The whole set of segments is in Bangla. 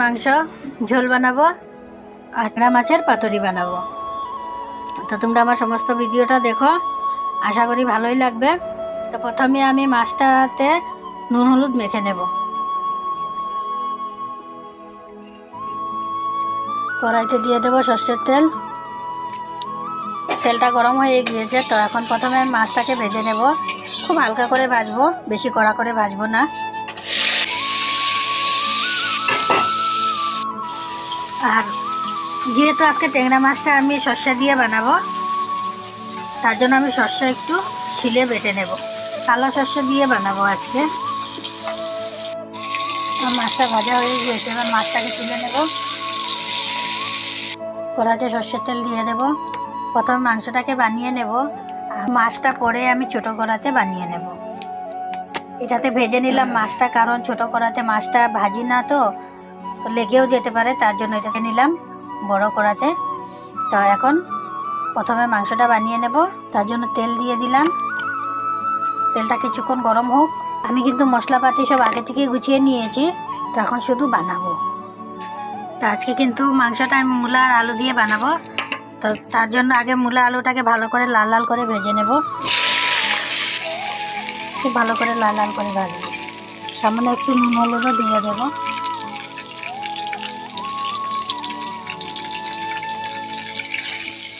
মাংস, ঝোল বানাবো আটনা মাছের পাতুরি বানাবো। তো তোমরা আমার সমস্ত ভিডিওটা দেখো, আশা করি ভালোই লাগবে। তো প্রথমে আমি মাছটাতে নুন, হলুদ মেখে নেব। কড়াইতে দিয়ে দেবো সর্ষের তেল। তেলটা গরম হয়ে গিয়েছে, তো এখন প্রথমে মাছটাকে ভেজে নেব। খুব হালকা করে ভাজবো, বেশি কড়া করে ভাজবো না। আর যেহেতু আজকে ট্যাংরা মাছটা আমি সর্ষে দিয়ে বানাবো, তার জন্য আমি সর্ষে একটু ছিলে বেটে নেব। কালো সর্ষে দিয়ে বানাবো আজকে। মাছটা ভাজা হয়ে গিয়েছে, এবার মাছটাকে তুলে নেব। কড়াইতে সর্ষের তেল দিয়ে দেব। প্রথমে মাংসটাকে বানিয়ে নেব। মাছটা পরে আমি ছোটো কড়াতে বানিয়ে নেব। এটাতে ভেজে নিলাম মাছটা, কারণ ছোটো কড়াতে মাছটা ভাজি না তো তো লেগেও যেতে পারে, তার জন্য এটাকে নিলাম বড় করাতে। তো এখন প্রথমে মাংসটা বানিয়ে নেব, তার জন্য তেল দিয়ে দিলাম। তেলটা কিছুক্ষণ গরম হোক। আমি কিন্তু মশলাপাতি সব আগে থেকে গুছিয়ে নিয়েছি, তো এখন শুধু বানাবো। তো আজকে কিন্তু মাংসটা আমি মূলা আর আলু দিয়ে বানাবো। তো তার জন্য আগে মূলা আলুটাকে ভালো করে লাল লাল করে ভেজে নেব। খুব ভালো করে লাল লাল করে ভাজবো। সামান্য একটু নুন হলুদও দিয়ে দেবো।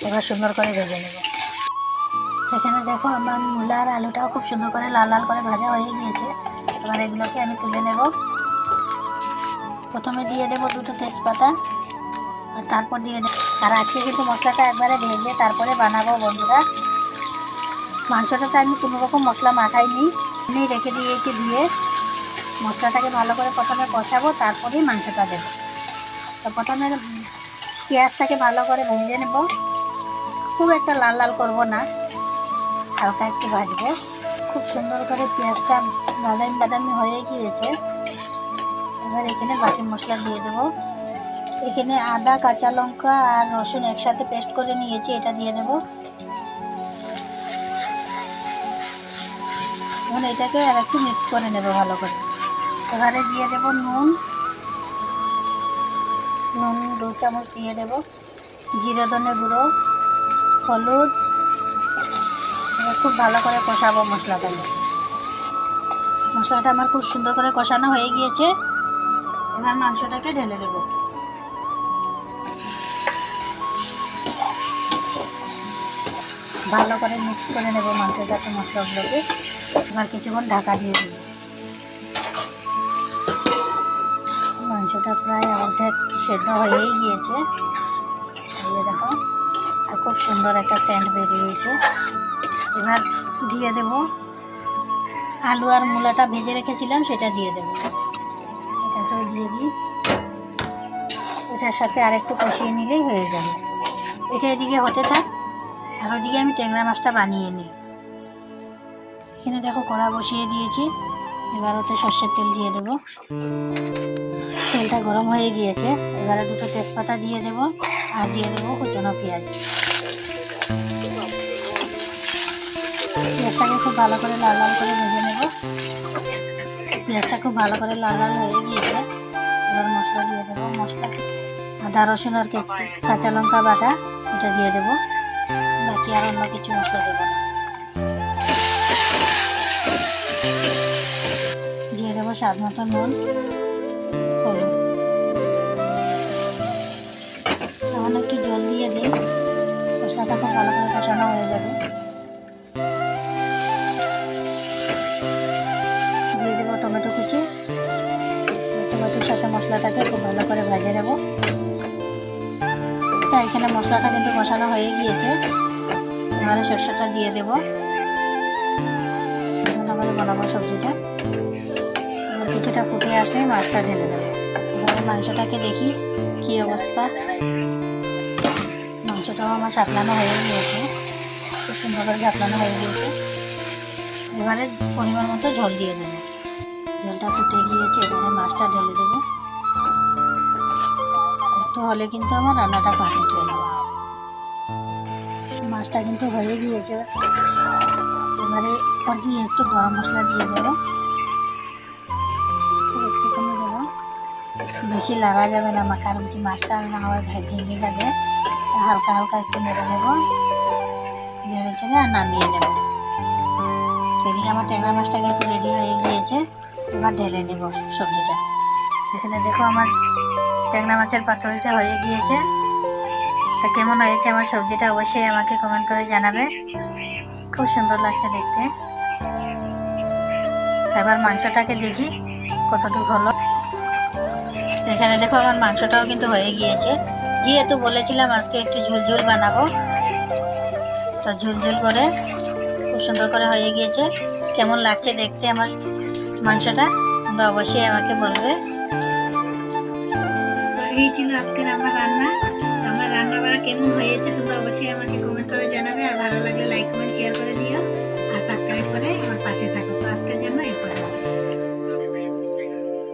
এবার সুন্দর করে ভেজে নেব। সেখানে দেখো আমার মূলা আর আলুটাও খুব সুন্দর করে লাল লাল করে ভাজা হয়ে গিয়েছে। এবার এগুলোকে আমি তুলে নেব। প্রথমে দিয়ে দেবো দুটো তেজপাতা আর তারপর দিয়ে দেবো আর আজকে কিন্তু মশলাটা একবারে ভেজে তারপরে বানাবো বন্ধুরা। মাংসটাতে আমি কোনো রকম মশলা মাখাইনি। আমি রেখে দিয়েছি দিয়ে মশলাটাকে ভালো করে প্রথমে কষাবো, তারপরেই মাংসটা দেবো। তো প্রথমে পেঁয়াজটাকে ভালো করে ভেজে নেব। খুব একটা লাল লাল করব না। হালকা একটু ভাজবো খুব সুন্দর করে পেঁয়াজটা বাদামি বাদামি হয়ে গিয়েছে। এবার এখানে বাকি মশলা দিয়ে দেবো। এখানে আদা, কাঁচা লঙ্কা আর রসুন একসাথে পেস্ট করে নিয়েছি, এটা দিয়ে দেবো। এখন এটাকে আর একটু মিক্স করে নেব ভালো করে। এবারে দিয়ে দেবো নুন। নুন দু চামচ দিয়ে দেবো। জিরে ধনে গুঁড়ো। হলুদ। খুব ভালো করে কষাবো মশলাটা। মশলাটা আমার খুব সুন্দর করে কষানো হয়ে গিয়েছে। এবার মাংসটাকে ঢেলে দেবো। ভালো করে মিক্স করে নেব মাংসের সাথে মশলাগুলোকে। এবার কিছুক্ষণ ঢাকা দিয়ে দেবো। মাংসটা প্রায় অর্ধেক সেদ্ধ হয়েই গিয়েছে। আর খুব সুন্দর একটা সেন্ট বেরিয়েছে। এবার দিয়ে দেব। আলু আর মূলাটা ভেজে রেখেছিলাম, সেটা দিয়ে দেবো। এটাকেও দিয়ে দিই। এটার সাথে আরেকটু কষিয়ে নিলেই হয়ে যাবে। এটা এদিকে হতে থাক, আর ওদিকে আমি ট্যাংরা মাছটা বানিয়ে নিই। এখানে দেখো কড়া বসিয়ে দিয়েছি। এবার ওতে সর্ষের তেল দিয়ে দেবো। তেলটা গরম হয়ে গিয়েছে। এবারে দুটো তেজপাতা দিয়ে দেব, আর দিয়ে দেবো কুচনো পেঁয়াজ। পেঁয়াজটাকে খুব ভালো করে লাল লাল করে ভেজে নেব। পেঁয়াজটা খুব ভালো করে লাল লাল হয়ে গিয়েছে। এবার মশলা দিয়ে দেবো, মশলা। আদা, রসুন আর কাঁচা লঙ্কা বাটা, এটা দিয়ে দেবো। বাকি আর অন্য কিছু মশলা দেবো দিয়ে দেবো স্বাদ মতো নুন। হলুদ সামান্য একটু জল দিয়ে দিই ভালো করে কষানো হয়ে যাবে। দিয়ে দেবো টমেটো কুচি। টমেটোর সাথে মশলাটাকে খুব ভালো করে ভেজে নেব। তা এখানে মশলাটা কিন্তু কষানো হয়ে গিয়েছে। এবারে সর্ষেটা দিয়ে দেবো। করে বানাবো সবজিটা। কিছুটা ফুটে আসলে মাছটা ঢেলে দেবো। এবারে মাংসটাকে দেখি কি অবস্থা। মাংসটাও আমার সাতলানো হয়ে গিয়েছে। খুব সুন্দর করে হয়ে গিয়েছে। এবারে পরিমাণ মতো ঝোল দিয়ে দেবো। ঝোলটা ফুটে গিয়েছে, এবারে মাছটা ঢেলে দেবো। একটু হলে কিন্তু আমার রান্নাটা কমপ্লিট হয়ে যাবে। মাছটা কিন্তু হয়ে গিয়েছে। এবারে দিয়ে একটু গরম মশলা দিয়ে দেবো। বেশি লাগা যাবে না, আমার কারণ কি মাছটা না ভে- ভেঙে যাবে। হালকা হালকা একটু নেড়ে নেব। নেড়ে চেড়ে আর নামিয়ে নেব। এদিকে আমার ট্যাংরা মাছটা কিন্তু রেডি হয়ে গিয়েছে। এবার ঢেলে নেব সবজিটা। এখানে দেখো আমার ট্যাংরা মাছের পাতুরিটা হয়ে গিয়েছে। তা কেমন হয়েছে আমার সবজিটা অবশ্যই আমাকে কমেন্ট করে জানাবে। খুব সুন্দর লাগছে দেখতে। এবার মাংসটাকে দেখি কতটুকু হলো। এখানে দেখো আমার মাংসটাও কিন্তু হয়ে গিয়েছে। যেহেতু বলেছিলাম আজকে একটু ঝুলঝুল বানাবো। তো ঝুলঝুল করে খুব সুন্দর করে হয়ে গিয়েছে। কেমন লাগছে দেখতে আমার মাংসটা? তোমরা অবশ্যই আমাকে বলবে। এই ছিল আজকের আমার রান্না।